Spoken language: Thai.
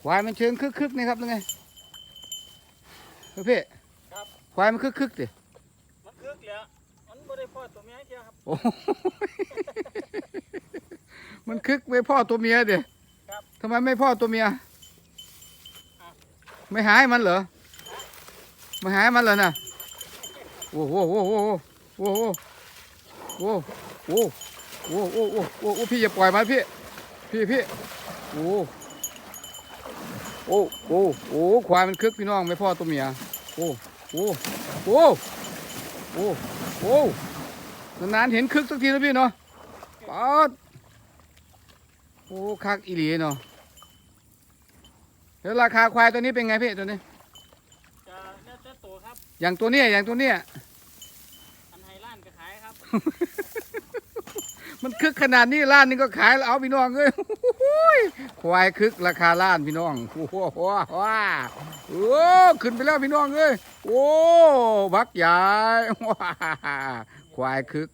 ควายมันเชิงคึกคึกๆนี่ครับยังไงเฮ้ยพี่ครับควายมันคึกคึกๆดิมันคึกแล้วมันบ่ได้พ่อตัวเมียเที่ยวครับโอ้โหมันคึกไม่พ่อตัวเมียดิครับทำไมไม่พ่อตัวเมียอ้าวไม่หายมันเหรอไม่หายมันเหรอน่ะโอ้โหโอ้โหโอ้โหโอ้โหโอ้โหโอ้โหโอ้โหโอ้โหโอ้โหพี่อย่าปล่อยมันพี่พี่พี่โอ้ โหโอ้โหโอ้โหควายมันคึกพี่น้องไม่พ่อตัวเมียโอ้โหโอ้โหโอ้โหโอ้โหนานๆเห็นคึกสักทีนะพี่เนาะป๊าดโอ้คักอีหลีเนาะแล้วราคาควายตัวนี้เป็นไงพี่ตัวนี้จะแล้วแต่ตัวครับ อย่างตัวเนี้ยอย่างตัวเนี้ยอันไฮล้านก็ขายครับ มันคึกขนาดนี้ล้านนึงก็ขายแล้วเอาพี่น้องเอ้ยโอ้ย ควายคึกราคาล้านพี่น้องโอ้โหว้าว้าโอ้ขึ้นไปแล้วพี่น้องเอ้ยโอ้บักใหญ่ว้าควายคึก